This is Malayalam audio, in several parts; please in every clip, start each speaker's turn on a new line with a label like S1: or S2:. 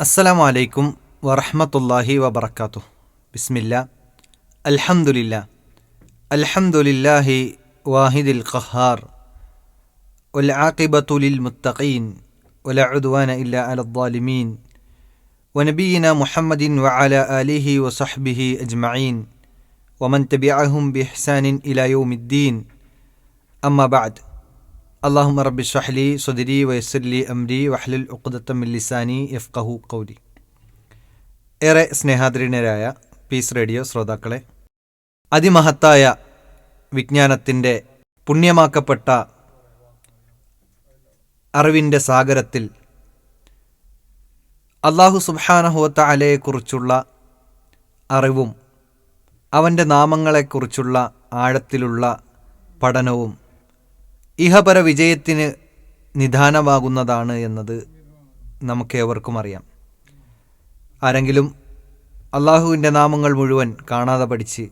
S1: അസ്സലാമു അലൈക്കും വറഹ്മത്തുള്ളാഹി വബറകാതുഹു ബിസ്മില്ല അൽഹംദുലില്ല അൽഹംദുലില്ലാഹി വാഹിദിൽ ഖഹാർ والعاقبة للمتقين ولا عدوان إلا على الظالمين ونبينا محمد وعلى آله وصحبه أجمعين ومن تبعهم بإحسان إلى يوم الدين أما بعد അള്ളാഹു റബ്ബി ഷഹ്ലി സുദരി വയസ്സുല്ലി അംരി വഹ്ലുൽ ഉഖുദത്തമിൽ ലിസാനി ഇഫ്കഹു കൗലി ഏറെ സ്നേഹാദരീണരായ പീസ് റേഡിയോ ശ്രോതാക്കളെ അതിമഹത്തായ വിജ്ഞാനത്തിന്റെ പുണ്യമാക്കപ്പെട്ട അറിവിന്റെ സാഗരത്തിൽ അള്ളാഹു സുബാനഹുവത്ത അലയെക്കുറിച്ചുള്ള അറിവും അവന്റെ നാമങ്ങളെക്കുറിച്ചുള്ള ആഴത്തിലുള്ള പഠനവും ഇഹപര വിജയത്തിന് നിധാനമാകുന്നതാണ് എന്നത് നമുക്കേവർക്കും അറിയാം. ആരെങ്കിലും അള്ളാഹുവിന്റെ നാമങ്ങൾ മുഴുവൻ കാണാതെ പഠിച്ച്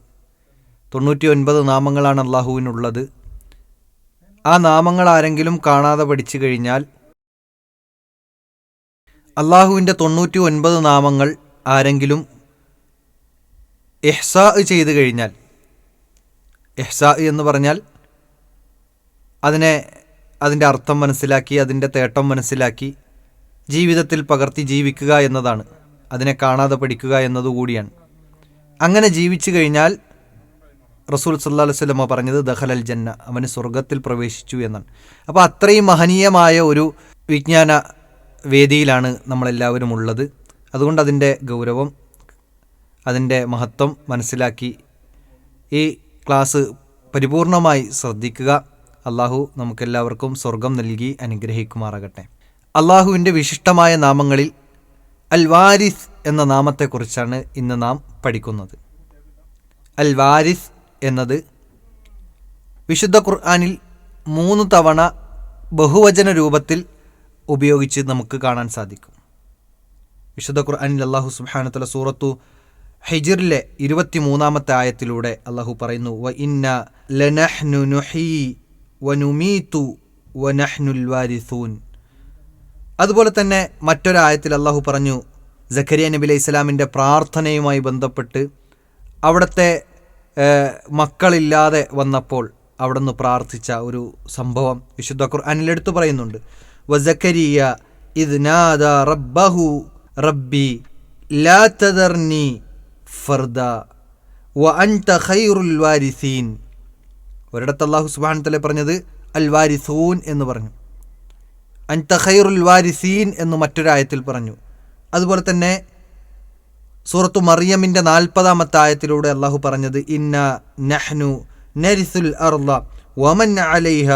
S1: തൊണ്ണൂറ്റി ഒൻപത് നാമങ്ങളാണ് അള്ളാഹുവിനുള്ളത് ആ നാമങ്ങൾ ആരെങ്കിലും കാണാതെ പഠിച്ചു കഴിഞ്ഞാൽ അള്ളാഹുവിന്റെ തൊണ്ണൂറ്റി ഒൻപത് നാമങ്ങൾ ആരെങ്കിലും എഹ്സാ ചെയ്തു കഴിഞ്ഞാൽ എഹ്സാ എന്ന് പറഞ്ഞാൽ അതിനെ അതിന്റെ അർത്ഥം മനസ്സിലാക്കി അതിന്റെ തേട്ടം മനസ്സിലാക്കി ജീവിതത്തിൽ പകർത്തി ജീവിക്കുക എന്നതാണ്. അതിനെ കാണാതെ പഠിക്കുക എന്നതുകൂടിയാണ് അങ്ങനെ ജീവിച്ചു കഴിഞ്ഞാൽ റസൂൽ സല്ലാ വല്ലമ പറഞ്ഞത് ദഹലൽ ജന്ന അവന് സ്വർഗത്തിൽ പ്രവേശിച്ചു എന്നാണ്. അപ്പോൾ അത്രയും മഹനീയമായ ഒരു വിജ്ഞാന വേദിയിലാണ് നമ്മളെല്ലാവരും ഉള്ളത്. അതുകൊണ്ട് അതിന്റെ ഗൗരവം അതിന്റെ മഹത്വം മനസ്സിലാക്കി ഈ ക്ലാസ് പരിപൂർണമായി ശ്രദ്ധിക്കുക. അള്ളാഹു നമുക്കെല്ലാവർക്കും സ്വർഗം നൽകി അനുഗ്രഹിക്കുമാറാകട്ടെ. അള്ളാഹുവിന്റെ വിശിഷ്ടമായ നാമങ്ങളിൽ അൽവാരിസ് എന്ന നാമത്തെക്കുറിച്ചാണ് ഇന്ന് നാം പഠിക്കുന്നത്. അൽവാരിസ് എന്നത് വിശുദ്ധ ഖുർആാനിൽ മൂന്ന് തവണ ബഹുവചന രൂപത്തിൽ ഉപയോഗിച്ച് നമുക്ക് കാണാൻ സാധിക്കും. വിശുദ്ധ ഖുർആാനിൽ അള്ളാഹു സുബാനത്തല സൂറത്തു ഹെജിറിലെ ഇരുപത്തി മൂന്നാമത്തെ ആയത്തിലൂടെ അള്ളാഹു പറയുന്നു വ ഇന്ന ലനഹ്നു നുഹീ വനുമീതു വനഹ്നുൽ വാരിസൂൻ അതുപോലെ തന്നെ മറ്റൊരായത്തിൽ അള്ളാഹു പറഞ്ഞു ജക്കരിയ നബി അലൈഹി ഇസ്ലാമിന്റെ പ്രാർത്ഥനയുമായി ബന്ധപ്പെട്ട് അവിടുത്തെ മക്കളില്ലാതെ വന്നപ്പോൾ അവിടുന്ന് പ്രാർത്ഥിച്ച ഒരു സംഭവം വിശുദ്ധ ഖുർആാനിലെടുത്ത് പറയുന്നുണ്ട്. വസക്കരിയ ഇത് നാദ റബ്ബഹു റബ്ബി ലാ തദർനി ഫർദ വ അൻത ഖൈറുൽ വാരിസീൻ. ഒരിടത്ത് അള്ളാഹു സുബാൻ തല പറഞ്ഞത് അൽ വാരിസൂൻ എന്ന് പറഞ്ഞു. അൻ തഹൈറുൽ വാരിസീൻ എന്ന് മറ്റൊരായത്തിൽ പറഞ്ഞു. അതുപോലെ തന്നെ സൂറത്തു മറിയമിന്റെ നാൽപ്പതാമത്തെ ആയത്തിലൂടെ അള്ളാഹു പറഞ്ഞത് ഇന്ന നഹ്നു നരിസുൽ അർല വമൻ അലൈഹ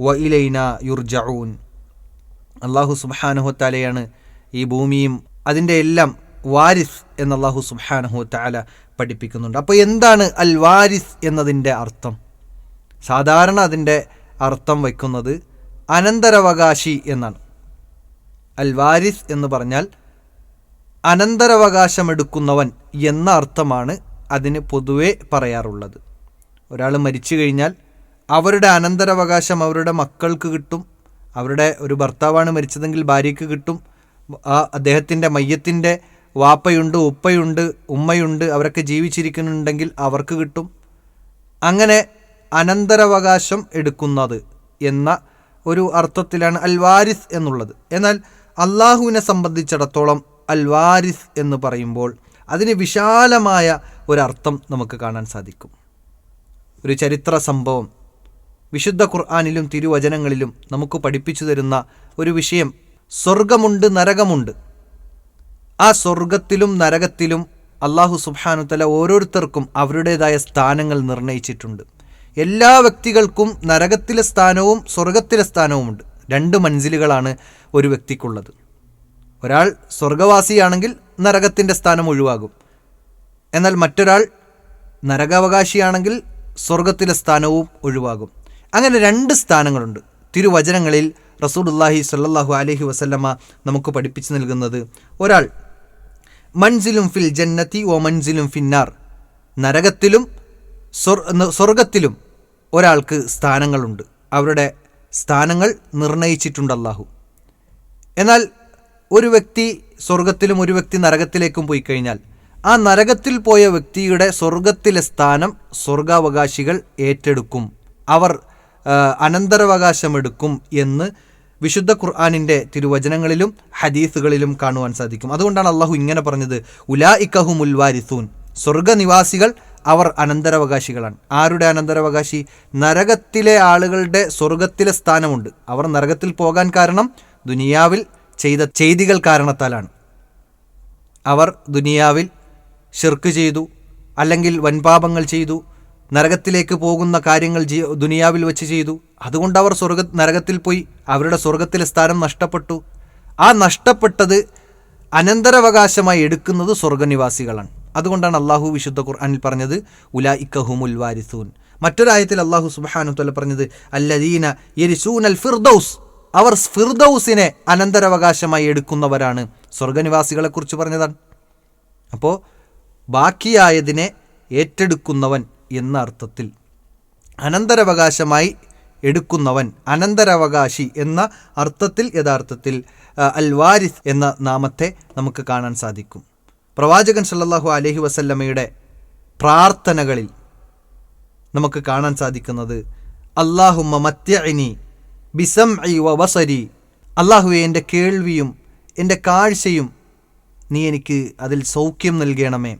S1: വ ഇലൈന യുർജഊൻ. അള്ളാഹു സുബാനഹുത്താലയാണ് ഈ ഭൂമിയും അതിന്റെ എല്ലാം വാരിസ് എന്ന് അള്ളാഹു സുബാനഹുത്താല പഠിപ്പിക്കുന്നുണ്ട്. അപ്പോൾ എന്താണ് അൽ വാരിസ് എന്നതിന്റെ അർത്ഥം? സാധാരണ അതിന്റെ അർത്ഥം വയ്ക്കുന്നത് അനന്തരവകാശി എന്നാണ്. അൽവാരിസ് എന്ന് പറഞ്ഞാൽ അനന്തരവകാശമെടുക്കുന്നവൻ എന്ന അർത്ഥമാണ് അതിന് പൊതുവെ പറയാറുള്ളത്. ഒരാൾ മരിച്ചു കഴിഞ്ഞാൽ അവരുടെ അനന്തരവകാശം അവരുടെ മക്കൾക്ക് കിട്ടും അവരുടെ ഒരു ഭർത്താവാണ് മരിച്ചതെങ്കിൽ ഭാര്യയ്ക്ക് കിട്ടും ആ അദ്ദേഹത്തിന്റെ മയ്യത്തിന്റെ വാപ്പയുണ്ട് ഉപ്പയുണ്ട് ഉമ്മയുണ്ട് അവരൊക്കെ ജീവിച്ചിരിക്കുന്നുണ്ടെങ്കിൽ അവർക്ക് കിട്ടും. അങ്ങനെ അനന്തരാവകാശം എടുക്കുന്നത് എന്ന ഒരു അർത്ഥത്തിലാണ് അൽവാരിസ് എന്നുള്ളത്. എന്നാൽ അള്ളാഹുവിനെ സംബന്ധിച്ചിടത്തോളം അൽവാരിസ് എന്ന് പറയുമ്പോൾ അതിന് വിശാലമായ ഒരർത്ഥം നമുക്ക് കാണാൻ സാധിക്കും. ഒരു ചരിത്ര സംഭവം. വിശുദ്ധ ഖുർആാനിലും തിരുവചനങ്ങളിലും നമുക്ക് പഠിപ്പിച്ചു തരുന്ന ഒരു വിഷയം. സ്വർഗമുണ്ട് നരകമുണ്ട്. ആ സ്വർഗത്തിലും നരകത്തിലും അള്ളാഹു സുബാനുത്തല ഓരോരുത്തർക്കും അവരുടേതായ സ്ഥാനങ്ങൾ നിർണയിച്ചിട്ടുണ്ട്. എല്ലാ വ്യക്തികൾക്കും നരകത്തിലെ സ്ഥാനവും സ്വർഗത്തിലെ സ്ഥാനവുമുണ്ട്. രണ്ട് മൻസിലുകളാണ് ഒരു വ്യക്തിക്കുള്ളത്. ഒരാൾ സ്വർഗവാസിയാണെങ്കിൽ നരകത്തിന്റെ സ്ഥാനം ഒഴിവാകും. എന്നാൽ മറ്റൊരാൾ നരകാവകാശിയാണെങ്കിൽ സ്വർഗത്തിലെ സ്ഥാനവും ഒഴിവാകും. അങ്ങനെ രണ്ട് സ്ഥാനങ്ങളുണ്ട്. തിരുവചനങ്ങളിൽ റസൂലുല്ലാഹി സല്ലാഹു അലഹി വസല്ലമ്മ നമുക്ക് പഠിപ്പിച്ചു നൽകുന്നത് ഒരാൾ മൻസിലും ഫിൽ ജന്നത്തി ഓ മൻസിലും ഫിന്നാർ. നരകത്തിലും സ്വർഗത്തിലും ഒരാൾക്ക് സ്ഥാനങ്ങളുണ്ട്. അവരുടെ സ്ഥാനങ്ങൾ നിർണയിച്ചിട്ടുണ്ട് അള്ളാഹു എന്നാൽ ഒരു വ്യക്തി സ്വർഗത്തിലും ഒരു വ്യക്തി നരകത്തിലേക്കും പോയി കഴിഞ്ഞാൽ ആ നരകത്തിൽ പോയ വ്യക്തിയുടെ സ്വർഗത്തിലെ സ്ഥാനം സ്വർഗാവകാശികൾ ഏറ്റെടുക്കും. അവർ അനന്തരവകാശമെടുക്കും എന്ന് വിശുദ്ധ ഖുർആാനിന്റെ തിരുവചനങ്ങളിലും ഹദീസുകളിലും കാണുവാൻ സാധിക്കും. അതുകൊണ്ടാണ് അള്ളാഹു ഇങ്ങനെ പറഞ്ഞത് ഉലാ ഇക്കഹുമുൽ വാരിസൂൻ. സ്വർഗനിവാസികൾ അവർ അനന്തരാവകാശികളാണ്. ആരുടെ അനന്തരാവകാശി? നരകത്തിലെ ആളുകളുടെ സ്വർഗത്തിലെ സ്ഥാനമുണ്ട്. അവർ നരകത്തിൽ പോകാൻ കാരണം ദുനിയാവിൽ ചെയ്ത ചെയ്തികൾ കാരണത്താലാണ്. അവർ ദുനിയാവിൽ ഷിർക്ക് ചെയ്തു അല്ലെങ്കിൽ വൻപാപങ്ങൾ ചെയ്തു നരകത്തിലേക്ക് പോകുന്ന കാര്യങ്ങൾ ദുനിയാവിൽ വെച്ച് ചെയ്തു. അതുകൊണ്ട് അവർ സ്വർഗ നരകത്തിൽ പോയി അവരുടെ സ്വർഗത്തിലെ സ്ഥാനം നഷ്ടപ്പെട്ടു. ആ നഷ്ടപ്പെട്ടത് അനന്തരാവകാശമായി എടുക്കുന്നത് സ്വർഗനിവാസികളാണ് അതുകൊണ്ടാണ് അള്ളാഹു വിശുദ്ധ ഖുർആനിൽ പറഞ്ഞത് ഉലാ ഇക്കഹുമുൽ വാരിസൂൻ. മറ്റൊരായത്തിൽ അള്ളാഹു സുബാനു തല പറഞ്ഞത് അല്ലദീന യരിസൂൻ അൽ ഫിർദൌസ്. അവർ ഫിർദൌസിനെ അനന്തരാവകാശമായി എടുക്കുന്നവരാണ്. സ്വർഗനിവാസികളെക്കുറിച്ച് പറഞ്ഞതാണ്. അപ്പോൾ ബാക്കിയായതിനെ ഏറ്റെടുക്കുന്നവൻ എന്ന അർത്ഥത്തിൽ അനന്തരവകാശമായി എടുക്കുന്നവൻ അനന്തരാവകാശി എന്ന അർത്ഥത്തിൽ യഥാർത്ഥത്തിൽ അൽ വാരിസ് എന്ന നാമത്തെ നമുക്ക് കാണാൻ സാധിക്കും. പ്രവാചകൻ സല്ലാഹു അലഹി വസല്ലമ്മയുടെ പ്രാർത്ഥനകളിൽ നമുക്ക് കാണാൻ സാധിക്കുന്നത് അള്ളാഹുമ്മ മത്യഇനി ബിസം ഐ വസരി അള്ളാഹുവെ എന്റെ കേൾവിയും എന്റെ കാഴ്ചയും നീ എനിക്ക് അതിൽ സൗഖ്യം നൽകണമേ.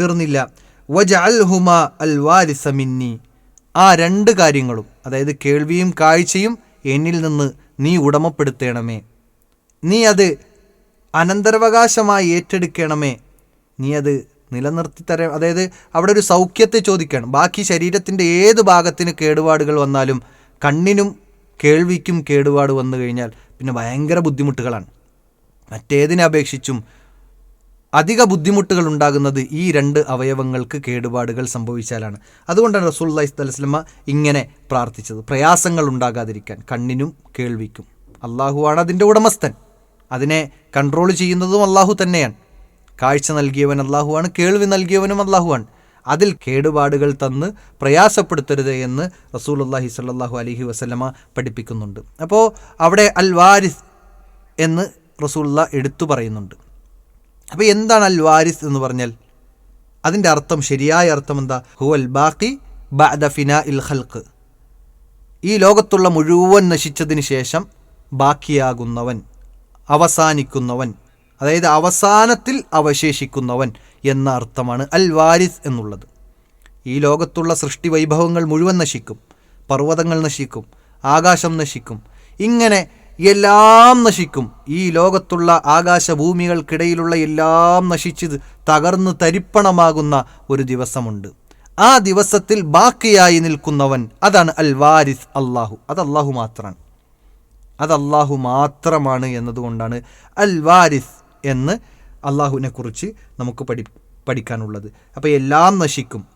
S1: തീർന്നില്ല. വജ അൽ ഹുമ അൽ വാരിസമിന്നി ആ രണ്ട് കാര്യങ്ങളും അതായത് കേൾവിയും കാഴ്ചയും എന്നിൽ നിന്ന് നീ ഉടമപ്പെടുത്തണമേ. നീ അത് അനന്തരവകാശമായി ഏറ്റെടുക്കണമേ. നീ അത് നിലനിർത്തി തര അതായത് അവിടെ ഒരു സൗഖ്യത്തെ ചോദിക്കണം. ബാക്കി ശരീരത്തിന്റെ ഏത് ഭാഗത്തിന് കേടുപാടുകൾ വന്നാലും കണ്ണിനും കേൾവിക്കും കേടുപാട് വന്നു കഴിഞ്ഞാൽ പിന്നെ ഭയങ്കര ബുദ്ധിമുട്ടുകളാണ്. മറ്റേതിനെ അപേക്ഷിച്ചും അധിക ബുദ്ധിമുട്ടുകൾ ഉണ്ടാകുന്നത് ഈ രണ്ട് അവയവങ്ങൾക്ക് കേടുപാടുകൾ സംഭവിച്ചാലാണ്. അതുകൊണ്ടാണ് അള്ളഹി സ്വലമ ഇങ്ങനെ പ്രാർത്ഥിച്ചത്. പ്രയാസങ്ങൾ ഉണ്ടാകാതിരിക്കാൻ കണ്ണിനും കേൾവിക്കും. അള്ളാഹുവാണ് അതിന്റെ ഉടമസ്ഥൻ. അതിനെ കൺട്രോൾ ചെയ്യുന്നതും അള്ളാഹു തന്നെയാണ്. കാഴ്ച നൽകിയവൻ അള്ളാഹുവാണ് കേൾവി നൽകിയവനും അള്ളാഹുവാണ് അതിൽ കേടുപാടുകൾ തന്ന് പ്രയാസപ്പെടുത്തരുത് എന്ന് റസൂൽ അള്ളാഹി സല്ലാഹു അലഹി വസ്ലമ പഠിപ്പിക്കുന്നുണ്ട്. അപ്പോൾ അവിടെ അൽ വാരിസ് എന്ന് റസൂള്ള എടുത്തു പറയുന്നുണ്ട്. അപ്പോൾ എന്താണ് അൽ വാരിസ് എന്ന് പറഞ്ഞാൽ? അതിന്റെ അർത്ഥം ശരിയായ അർത്ഥം എന്താ? ഹുവൽ ബാക്കി ബഅദ ഇൽ ഖൽക്ക് ഈ ലോകത്തുള്ള മുഴുവൻ നശിച്ചതിന് ശേഷം ബാക്കിയാകുന്നവൻ അവസാനിക്കുന്നവൻ അതായത് അവസാനത്തിൽ അവശേഷിക്കുന്നവൻ എന്ന അർത്ഥമാണ് അൽ വാരിസ് എന്നുള്ളത്. ഈ ലോകത്തുള്ള സൃഷ്ടി വൈഭവങ്ങൾ മുഴുവൻ നശിക്കും പർവതങ്ങൾ നശിക്കും ആകാശം നശിക്കും ഇങ്ങനെ എല്ലാം നശിക്കും. ഈ ലോകത്തുള്ള ആകാശഭൂമികൾക്കിടയിലുള്ള എല്ലാം നശിച്ച് തകർന്ന് തരിപ്പണമാകുന്ന ഒരു ദിവസമുണ്ട്. ആ ദിവസത്തിൽ ബാക്കിയായി നിൽക്കുന്നവൻ അതാണ് അൽ വാരിസ് അള്ളാഹു അത് അള്ളാഹു മാത്രമാണ് അത് അള്ളാഹു മാത്രമാണ് എന്നതുകൊണ്ടാണ് അൽ വാരിസ് എന്ന് അള്ളാഹുവിനെ കുറിച്ച് നമുക്ക് പഠി പഠിക്കാനുള്ളത്. അപ്പോൾ എല്ലാം നശിക്കും.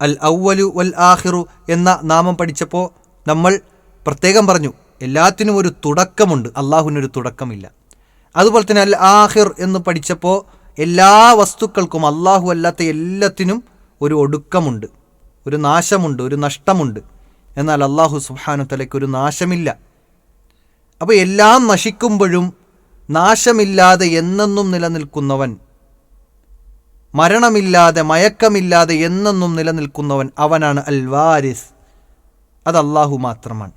S1: അൽ ഔവലു വൽ ആഹിറു എന്ന നാമം പഠിച്ചപ്പോൾ നമ്മൾ പ്രത്യേകം പറഞ്ഞു എല്ലാത്തിനും ഒരു തുടക്കമുണ്ട് അള്ളാഹുവിനൊരു തുടക്കമില്ല. അതുപോലെ തന്നെ അൽ ആഹിർ എന്ന് പഠിച്ചപ്പോൾ എല്ലാ വസ്തുക്കൾക്കും അള്ളാഹു അല്ലാത്ത എല്ലാത്തിനും ഒരു ഒടുക്കമുണ്ട് ഒരു നാശമുണ്ട് ഒരു നഷ്ടമുണ്ട്. എന്നാൽ അള്ളാഹു സുഹാനത്തലയ്ക്ക് തലയ്ക്ക് ഒരു നാശമില്ല. അപ്പോൾ എല്ലാം നശിക്കുമ്പോഴും നാശമില്ലാതെ എന്നെന്നും നിലനിൽക്കുന്നവൻ മരണമില്ലാതെ മയക്കമില്ലാതെ എന്നെന്നും നിലനിൽക്കുന്നവൻ അവനാണ് അൽ വാരിസ് അത് അള്ളാഹു മാത്രമാണ്.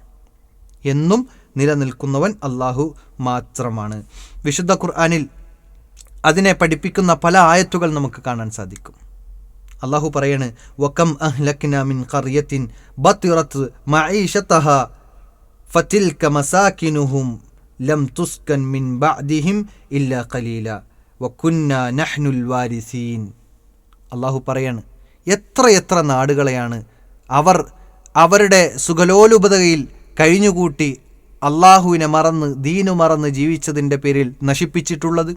S1: എന്നും നിലനിൽക്കുന്നവൻ അള്ളാഹു മാത്രമാണ്. വിശുദ്ധ ഖുർആാനിൽ അതിനെ പഠിപ്പിക്കുന്ന പല ആയത്തുകൾ നമുക്ക് കാണാൻ സാധിക്കും. അള്ളാഹു പറയാണ് വക്കം അഹ്ലക്കിനാമിൻ മിൻ ഖറിയത്തിൻ ബത്തിറത്ത് മഈഷതഹ ഫതിൽക മസാകിനുഹും ലം തുസ്കൻ മിൻ ബഅദിഹിം ഇല്ലാ ഖലീല വക്കുന്ന നഹ്നുൽ വാരിസീൻ അള്ളാഹു പറയാണ് എത്ര എത്ര നാടുകളെയാണ് അവർ അവരുടെ സുഖലോലുപതയിൽ കഴിഞ്ഞുകൂട്ടി അള്ളാഹുവിനെ മറന്ന് ദീനു മറന്ന് ജീവിച്ചതിന്റെ പേരിൽ നശിപ്പിച്ചിട്ടുള്ളത്?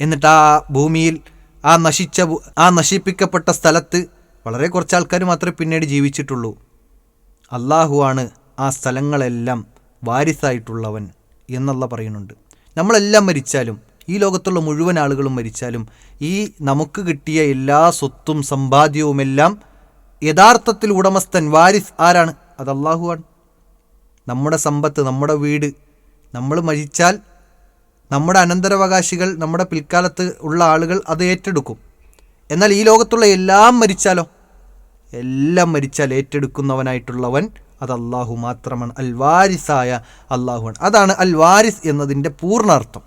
S1: എന്നിട്ട് ആ ഭൂമിയിൽ ആ നശിച്ച ആ നശിപ്പിക്കപ്പെട്ട സ്ഥലത്ത് വളരെ കുറച്ച് ആൾക്കാർ മാത്രമേ പിന്നീട് ജീവിച്ചിട്ടുള്ളൂ. അള്ളാഹുവാണ് ആ സ്ഥലങ്ങളെല്ലാം വാരിസായിട്ടുള്ളവൻ എന്നുള്ള പറയുന്നുണ്ട്. നമ്മളെല്ലാം മരിച്ചാലും ഈ ലോകത്തുള്ള മുഴുവൻ ആളുകളും മരിച്ചാലും ഈ നമുക്ക് കിട്ടിയ എല്ലാ സ്വത്തും സമ്പാദ്യവുമെല്ലാം യഥാർത്ഥത്തിൽ ഉടമസ്ഥൻ വാരിസ് ആരാണ്? അത് അള്ളാഹുവാണ് നമ്മുടെ സമ്പത്ത് നമ്മുടെ വീട് നമ്മൾ മരിച്ചാൽ നമ്മുടെ അനന്തരാവകാശികൾ നമ്മുടെ പിൽക്കാലത്ത് ഉള്ള ആളുകൾ അത് ഏറ്റെടുക്കും. എന്നാൽ ഈ ലോകത്തുള്ള എല്ലാം മരിച്ചാലോ? എല്ലാം മരിച്ചാൽ ഏറ്റെടുക്കുന്നവനായിട്ടുള്ളവൻ അത് അള്ളാഹു മാത്രമാണ് അൽവാരിസായ അള്ളാഹുവാണ് അതാണ് അൽവാരിസ് എന്നതിന്റെ പൂർണാർത്ഥം.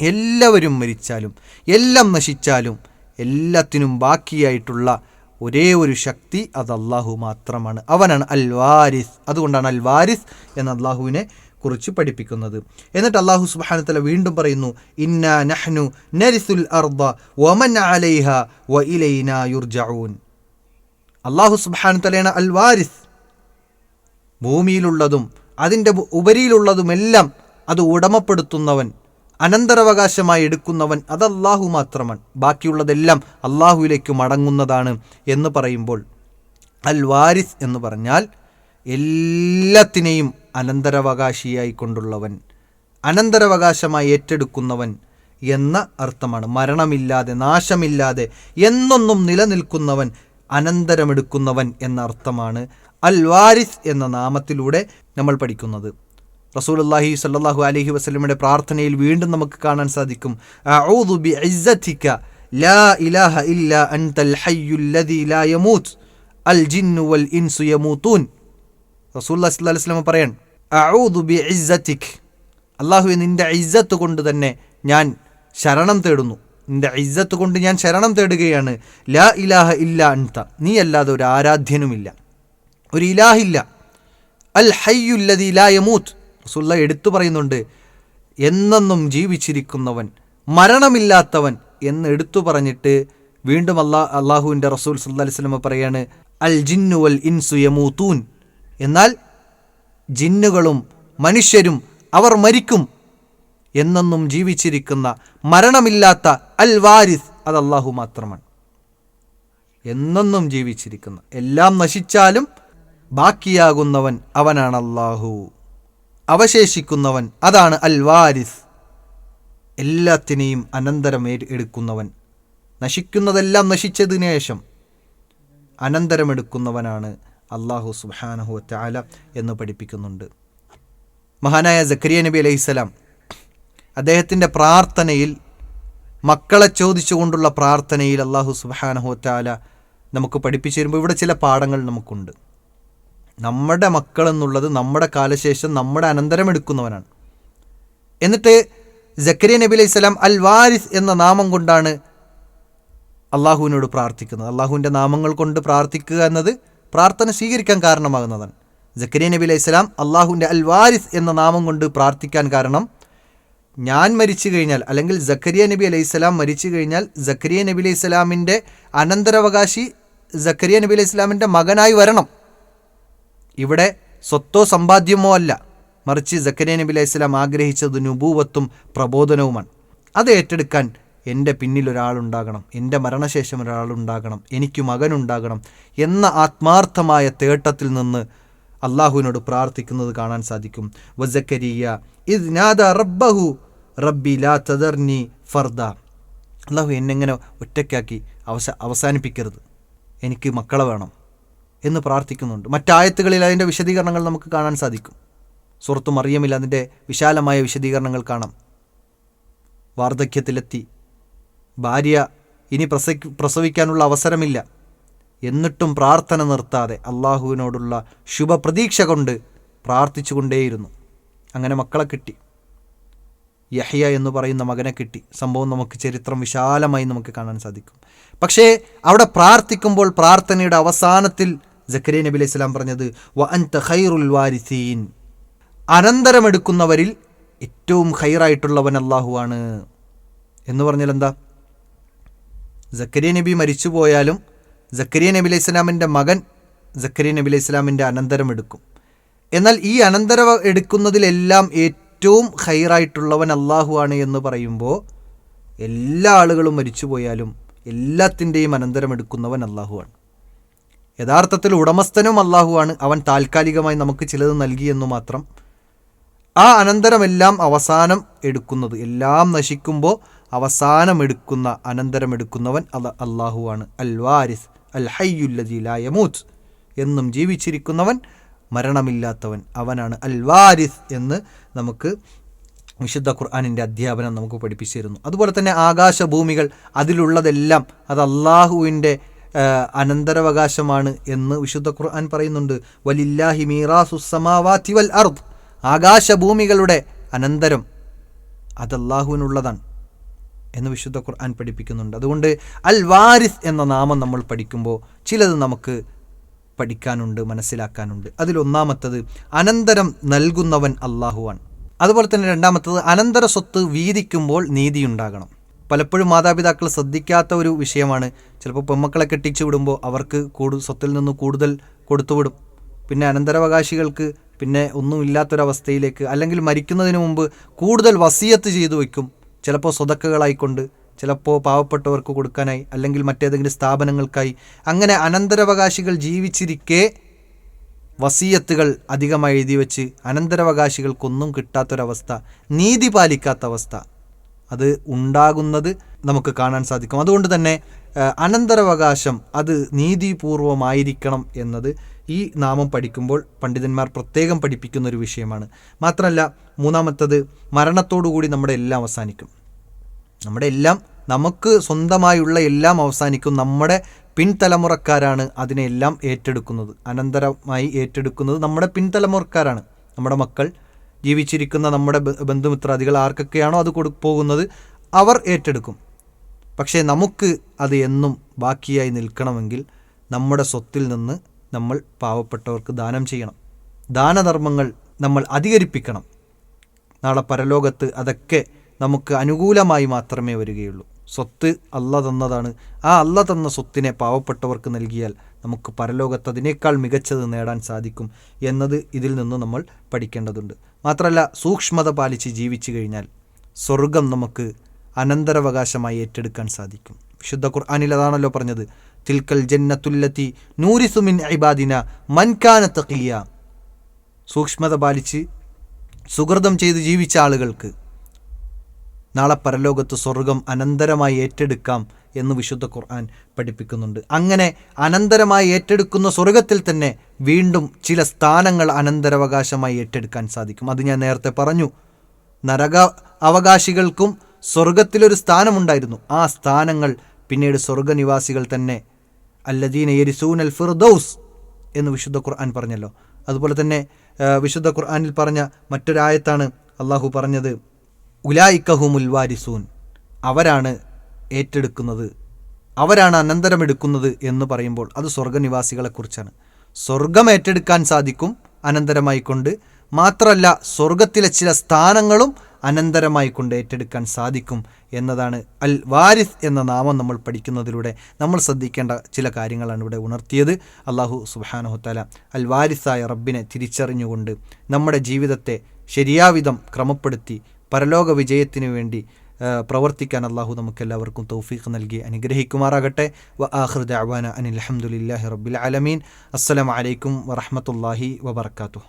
S1: എല്ലാവരും മരിച്ചാലും എല്ലാം നശിച്ചാലും എല്ലാത്തിനും ബാക്കിയായിട്ടുള്ള ഒരേ ഒരു ശക്തി അത് അള്ളാഹു മാത്രമാണ്. അവനാണ് അൽവാരിസ്. അതുകൊണ്ടാണ് അൽവാരിസ് എന്ന അള്ളാഹുവിനെ കുറിച്ച് പഠിപ്പിക്കുന്നത്. എന്നിട്ട് അള്ളാഹു സുബാനത്തല വീണ്ടും പറയുന്നു ഇന്ന നഹ്നു നരിസുൽ അർദ വമൻ അലൈഹ വ ഇലൈന യുർജഊൻ. അള്ളാഹു സുബാനത്തലയാണ് അൽ വാരിസ് ഭൂമിയിലുള്ളതും അതിന്റെ ഉപരിയിലുള്ളതുമെല്ലാം അത് ഉടമപ്പെടുത്തുന്നവൻ അനന്തരവകാശമായി എടുക്കുന്നവൻ അത് അള്ളാഹു മാത്രമാണ് ബാക്കിയുള്ളതെല്ലാം അള്ളാഹുവിലേക്ക് മടങ്ങുന്നതാണ് എന്ന് പറയുമ്പോൾ അൽ വാരിസ് എന്ന് പറഞ്ഞാൽ എല്ലാത്തിനെയും അനന്തരവകാശിയായി കൊണ്ടുള്ളവൻ അനന്തരവകാശമായി ഏറ്റെടുക്കുന്നവൻ എന്ന അർത്ഥമാണ്. മരണമില്ലാതെ നാശമില്ലാതെ എന്നൊന്നും നിലനിൽക്കുന്നവൻ അനന്തരമെടുക്കുന്നവൻ എന്ന അർത്ഥമാണ് അൽ വാരിസ് എന്ന നാമത്തിലൂടെ നമ്മൾ പഠിക്കുന്നത്. റസൂലുള്ളാഹി സല്ലാഹു അലഹി വസ്ലമിയുടെ പ്രാർത്ഥനയിൽ വീണ്ടും നമുക്ക് കാണാൻ സാധിക്കും. ബിഇസ്സതിക ലാ ഇലാഹ ഇല്ലാ അൻതൽ ലാ അൽ ജിന്നു വൽ ഇൻസു യമൂത്തൂൻ വസല്ലം പറയാൻ ബി അല്ലാഹുവേ നിന്റെ ഇസ്സത്ത് കൊണ്ട് തന്നെ ഞാൻ ശരണം തേടുന്നു. നിന്റെ ഇസ്സത്ത് കൊണ്ട് ഞാൻ ശരണം തേടുകയാണ്. ലാ ഇലാഹ ഇല്ല അൻത നീ അല്ലാതെ ഒരു ആരാധ്യനുമില്ല. ഒരു ഇലാഹില്ല. അൽ ഹയ്യുല്ലതി ലായമൂത്ത് റസൂല്ല എടുത്തു പറയുന്നുണ്ട് എന്നെന്നും ജീവിച്ചിരിക്കുന്നവൻ മരണമില്ലാത്തവൻ എന്ന് എടുത്തു പറഞ്ഞിട്ട് വീണ്ടും അള്ളാ അള്ളാഹുവിന്റെ റസൂൽ സല്ലാ സ്വലമ പറയാണ് അൽ ജിന്നു അൽ ഇൻസു യമൂത്തൂൻ എന്നാൽ ജിന്നുകളും മനുഷ്യരും അവർ മരിക്കും എന്നെന്നും ജീവിച്ചിരിക്കുന്ന മരണമില്ലാത്ത അൽ വാരിസ് അത് അള്ളാഹു മാത്രമാണ്. എന്നെന്നും ജീവിച്ചിരിക്കുന്ന എല്ലാം നശിച്ചാലും ബാക്കിയാകുന്നവൻ അവനാണ് അള്ളാഹു അവശേഷിക്കുന്നവൻ അതാണ് അൽ വാരിസ് എല്ലാത്തിനെയും അനന്തരം എടുക്കുന്നവൻ. നശിക്കുന്നതെല്ലാം നശിച്ചതിന് ശേഷം അനന്തരമെടുക്കുന്നവനാണ് അള്ളാഹു സുബാനഹു ചാല എന്ന് പഠിപ്പിക്കുന്നുണ്ട്. മഹാനായ ജക്കരിയ നബി അലൈഹിസ്സലാം അദ്ദേഹത്തിന്റെ പ്രാർത്ഥനയിൽ മക്കളെ ചോദിച്ചുകൊണ്ടുള്ള പ്രാർത്ഥനയിൽ അള്ളാഹു സുബാനഹു ചാല നമുക്ക് പഠിപ്പിച്ചു തരുമ്പോൾ ഇവിടെ ചില പാഠങ്ങൾ നമുക്കുണ്ട്. നമ്മുടെ മക്കൾ എന്നുള്ളത് നമ്മുടെ കാലശേഷം നമ്മുടെ അനന്തരം എടുക്കുന്നവനാണ്. എന്നിട്ട് ജക്കരിയ നബി അലൈഹി സ്വലാം അൽ വാരിസ് എന്ന നാമം കൊണ്ടാണ് അള്ളാഹുവിനോട് പ്രാർത്ഥിക്കുന്നത്. അള്ളാഹുവിന്റെ നാമങ്ങൾ കൊണ്ട് പ്രാർത്ഥിക്കുക എന്നത് പ്രാർത്ഥന സ്വീകരിക്കാൻ കാരണമാകുന്നതാണ്. ജക്കരിയ നബി അലൈഹി സ്വലാം അള്ളാഹുവിന്റെ അൽ വാരിസ് എന്ന നാമം കൊണ്ട് പ്രാർത്ഥിക്കാൻ കാരണം ഞാൻ മരിച്ചു കഴിഞ്ഞാൽ അല്ലെങ്കിൽ ജക്കരിയ നബി അലൈഹി സ്വലാം മരിച്ചു കഴിഞ്ഞാൽ ജക്കരിയ നബി അലൈഹി സ്വലാമിന്റെ അനന്തരാവകാശി ജക്കരിയ നബി അലൈഹി സ്വലാമിന്റെ മകനായി വരണം. ഇവിടെ സ്വത്തോ സമ്പാദ്യമോ അല്ല. മറിച്ച് ജക്കരിയ നബി അലൈഹി സ്വലാം ആഗ്രഹിച്ചത് നുബൂവത്തും പ്രബോധനവുമാണ്. അത് ഏറ്റെടുക്കാൻ എന്റെ പിന്നിൽ ഒരാളുണ്ടാകണം എന്റെ മരണശേഷം ഒരാളുണ്ടാകണം എനിക്ക് മകനുണ്ടാകണം എന്ന ആത്മാർത്ഥമായ തേട്ടത്തിൽ നിന്ന് അള്ളാഹുവിനോട് പ്രാർത്ഥിക്കുന്നത് കാണാൻ സാധിക്കും. വസക്കരിയ ഇത് നാദ റബ്ബഹു റബ്ബി ലാ തദർനി ഫർദ. അള്ളാഹു എന്നെങ്ങനെ ഒറ്റയ്ക്കാക്കി അവസ അവസാനിപ്പിക്കരുത്. എനിക്ക് മക്കളെ വേണം. എന്ന് പ്രാർത്ഥിക്കുന്നുണ്ട്. മറ്റായത്തുകളിൽ അതിന്റെ വിശദീകരണങ്ങൾ നമുക്ക് കാണാൻ സാധിക്കും. സുഹൃത്തു അറിയമില്ല അതിന്റെ വിശാലമായ വിശദീകരണങ്ങൾ കാണാം. വാർദ്ധക്യത്തിലെത്തി. ഭാര്യ ഇനി പ്രസവി പ്രസവിക്കാനുള്ള അവസരമില്ല. എന്നിട്ടും പ്രാർത്ഥന നിർത്താതെ അള്ളാഹുവിനോടുള്ള ശുഭപ്രതീക്ഷ കൊണ്ട് പ്രാർത്ഥിച്ചുകൊണ്ടേയിരുന്നു. അങ്ങനെ മക്കളെ കിട്ടി. യഹ്യ എന്ന് പറയുന്ന മകനെ കിട്ടി. സംഭവം നമുക്ക് ചരിത്രം വിശാലമായി നമുക്ക് കാണാൻ സാധിക്കും. പക്ഷേ അവിടെ പ്രാർത്ഥിക്കുമ്പോൾ പ്രാർത്ഥനയുടെ അവസാനത്തിൽ ജക്കരിയ നബി അലൈഹി സ്വലാം പറഞ്ഞത് വ അൻത ഖൈറുൽ വാരിസീൻ. അനന്തരമെടുക്കുന്നവരിൽ ഏറ്റവും ഖൈറായിട്ടുള്ളവൻ അള്ളാഹുവാണ് എന്ന് പറഞ്ഞാൽ എന്താ? ജക്കരിയ നബി മരിച്ചു പോയാലും നബി അലൈഹി മകൻ ജക്കരിയ നബി അലൈഹി സ്വലാമിന്റെ അനന്തരം എടുക്കും. എന്നാൽ ഈ അനന്തരം എടുക്കുന്നതിലെല്ലാം ഏറ്റവും ഹൈറായിട്ടുള്ളവൻ അള്ളാഹുവാണ് എന്ന് പറയുമ്പോൾ എല്ലാ ആളുകളും മരിച്ചു പോയാലും എല്ലാത്തിന്റെയും അനന്തരം എടുക്കുന്നവൻ അള്ളാഹുവാണ് യഥാർത്ഥത്തിൽ ഉടമസ്ഥനും അള്ളാഹുവാണ് അവൻ താൽക്കാലികമായി നമുക്ക് ചിലത് നൽകിയെന്നു മാത്രം. ആ അനന്തരമെല്ലാം അവസാനം എടുക്കുന്നത് എല്ലാം നശിക്കുമ്പോൾ അവസാനം എടുക്കുന്ന അനന്തരം എടുക്കുന്നവൻ അല്ല അള്ളാഹുവാണ് അൽ വാരിസ് അൽ എന്നും ജീവിച്ചിരിക്കുന്നവൻ മരണമില്ലാത്തവൻ അവനാണ്. അൽ വാരിസ് എന്ന് നമുക്ക് വിശുദ്ധ ഖുർആാനിന്റെ അധ്യാപനം നമുക്ക് പഠിപ്പിച്ചിരുന്നു. അതുപോലെ തന്നെ ആകാശഭൂമികൾ അതിലുള്ളതെല്ലാം അത് അള്ളാഹുവിന്റെ അനന്തരാവകാശമാണ് എന്ന് വിശുദ്ധ ഖുർആൻ പറയുന്നുണ്ട്. വലില്ലാഹി മീറാസുസമാവാത്തി വൽ അർദ്. ആകാശഭൂമികളുടെ അനന്തരം അത് എന്ന് വിശുദ്ധ ഖുർആൻ പഠിപ്പിക്കുന്നുണ്ട്. അതുകൊണ്ട് അൽ വാരിസ് എന്ന നാമം നമ്മൾ പഠിക്കുമ്പോൾ ചിലത് നമുക്ക് പഠിക്കാനുണ്ട് മനസ്സിലാക്കാനുണ്ട്. അതിലൊന്നാമത്തത് അനന്തരം നൽകുന്നവൻ അള്ളാഹുവാണ് അതുപോലെ തന്നെ രണ്ടാമത്തത് അനന്തര സ്വത്ത് വീതിക്കുമ്പോൾ നീതിയുണ്ടാകണം പലപ്പോഴും മാതാപിതാക്കൾ ശ്രദ്ധിക്കാത്ത ഒരു വിഷയമാണ്. ചിലപ്പോൾ പെമ്മക്കളെ കെട്ടിച്ചു വിടുമ്പോൾ അവർക്ക് കൂടു സ്വത്തിൽ നിന്ന് കൂടുതൽ കൊടുത്തുവിടും പിന്നെ അനന്തരാവകാശികൾക്ക് പിന്നെ ഒന്നുമില്ലാത്തൊരവസ്ഥയിലേക്ക് അല്ലെങ്കിൽ മരിക്കുന്നതിന് മുമ്പ് കൂടുതൽ വസീയത്ത് ചെയ്തു വയ്ക്കും. ചിലപ്പോൾ സ്വതക്കകളായിക്കൊണ്ട് ചിലപ്പോൾ പാവപ്പെട്ടവർക്ക് കൊടുക്കാനായി അല്ലെങ്കിൽ മറ്റേതെങ്കിലും സ്ഥാപനങ്ങൾക്കായി. അങ്ങനെ അനന്തരാവകാശികൾ ജീവിച്ചിരിക്കെ വസീയത്തുകൾ അധികമായി എഴുതി വെച്ച് അനന്തരാവകാശികൾക്കൊന്നും കിട്ടാത്തൊരവസ്ഥ നീതി പാലിക്കാത്ത അവസ്ഥ. അത് ഉണ്ടാകുന്നത് നമുക്ക് കാണാൻ സാധിക്കും. അതുകൊണ്ട് തന്നെ അനന്തരാവകാശം അത് നീതിപൂർവമായിരിക്കണം എന്നത് ഈ നാമം പഠിക്കുമ്പോൾ പണ്ഡിതന്മാർ പ്രത്യേകം പഠിപ്പിക്കുന്ന ഒരു വിഷയമാണ്. മാത്രമല്ല മൂന്നാമത്തത് മരണത്തോടുകൂടി നമ്മുടെ എല്ലാം അവസാനിക്കും. നമ്മുടെ എല്ലാം നമുക്ക് സ്വന്തമായുള്ള എല്ലാം അവസാനിക്കും. നമ്മുടെ പിൻതലമുറക്കാരാണ് അതിനെല്ലാം ഏറ്റെടുക്കുന്നത്. അനന്തരമായി ഏറ്റെടുക്കുന്നത് നമ്മുടെ പിൻതലമുറക്കാരാണ്. നമ്മുടെ മക്കൾ ജീവിച്ചിരിക്കുന്ന നമ്മുടെ ബന്ധുമിത്രാദികൾ ആർക്കൊക്കെയാണോ അത് കൊടു പോകുന്നത് അവർ ഏറ്റെടുക്കും. പക്ഷേ നമുക്ക് അത് എന്നും ബാക്കിയായി നിൽക്കണമെങ്കിൽ നമ്മുടെ സ്വത്തിൽ നിന്ന് നമ്മൾ പാവപ്പെട്ടവർക്ക് ദാനം ചെയ്യണം. ദാനധർമ്മങ്ങൾ നമ്മൾ അധികരിപ്പിക്കണം. നാളെ പരലോകത്ത് അതൊക്കെ നമുക്ക് അനുകൂലമായി മാത്രമേ വരികയുള്ളൂ. സ്വത്ത് അല്ല തന്നതാണ്. ആ അല്ല തന്ന സ്വത്തിനെ പാവപ്പെട്ടവർക്ക് നൽകിയാൽ നമുക്ക് പരലോകത്ത് അതിനേക്കാൾ മികച്ചത് നേടാൻ സാധിക്കും എന്നത് ഇതിൽ നിന്ന് നമ്മൾ പഠിക്കേണ്ടതുണ്ട്. മാത്രമല്ല സൂക്ഷ്മത പാലിച്ച് ജീവിച്ചു കഴിഞ്ഞാൽ സ്വർഗം നമുക്ക് അനന്തരവകാശമായി ഏറ്റെടുക്കാൻ സാധിക്കും. വിശുദ്ധ ഖുർആാനിൽ അതാണല്ലോ പറഞ്ഞത് തിൽക്കൽ ജന്നത്തുല്ലത്തി നൂരിസുമിൻ ഇബാദിന മൻകാന തക്കിയ സൂക്ഷ്മത പാലിച്ച് സുഹൃതം ചെയ്ത് ജീവിച്ച ആളുകൾക്ക് നാളെ പരലോകത്ത് സ്വർഗം അനന്തരമായി ഏറ്റെടുക്കാം എന്ന് വിശുദ്ധ ഖുർആൻ പഠിപ്പിക്കുന്നുണ്ട്. അങ്ങനെ അനന്തരമായി ഏറ്റെടുക്കുന്ന സ്വർഗത്തിൽ തന്നെ വീണ്ടും ചില സ്ഥാനങ്ങൾ അനന്തരവകാശമായി ഏറ്റെടുക്കാൻ സാധിക്കും. അത് ഞാൻ നേരത്തെ പറഞ്ഞു. നരക അവകാശികൾക്കും സ്വർഗത്തിലൊരു സ്ഥാനമുണ്ടായിരുന്നു. ആ സ്ഥാനങ്ങൾ പിന്നീട് സ്വർഗനിവാസികൾ തന്നെ അല്ലദീന എരിസൂൻ അൽ ഫിർദൌസ് എന്ന് വിശുദ്ധ ഖുർആൻ പറഞ്ഞല്ലോ. അതുപോലെ തന്നെ വിശുദ്ധ ഖുർആനിൽ പറഞ്ഞ മറ്റൊരായത്താണ് അള്ളാഹു പറഞ്ഞത് ഉലായിക്കഹുമുൽ വാരിസൂൻ. അവരാണ് ഏറ്റെടുക്കുന്നത്. അവരാണ് അനന്തരമെടുക്കുന്നത് എന്ന് പറയുമ്പോൾ അത് സ്വർഗനിവാസികളെക്കുറിച്ചാണ്. സ്വർഗം ഏറ്റെടുക്കാൻ സാധിക്കും അനന്തരമായി കൊണ്ട് മാത്രമല്ല സ്വർഗത്തിലെ ചില സ്ഥാനങ്ങളും അനന്തരമായി കൊണ്ട് ഏറ്റെടുക്കാൻ സാധിക്കും എന്നതാണ് അൽ വാരിസ് എന്ന നാമം നമ്മൾ പഠിക്കുന്നതിലൂടെ നമ്മൾ ശ്രദ്ധിക്കേണ്ട ചില കാര്യങ്ങളാണ് ഇവിടെ ഉണർത്തിയത്. അള്ളാഹു സുബാനഹുത്തല അൽ വാരിസായ റബ്ബിനെ തിരിച്ചറിഞ്ഞുകൊണ്ട് നമ്മുടെ ജീവിതത്തെ ശരിയാവിധം ക്രമപ്പെടുത്തി പരലോക വിജയത്തിനു വേണ്ടി പ്രവർത്തിക്കാൻ അള്ളാഹു നമുക്കെല്ലാവർക്കും തൗഫീഖ് നൽകി അനുഗ്രഹിക്കുമാറാകട്ടെ. വ ആഹൃദ അവാന അനിൽ അഹമ്മദില്ലാഹി റബ്ബിൽ ആലമീൻ. അസ്സലാമലൈക്കും വറഹമത്തല്ലാഹി വബർക്കാത്തു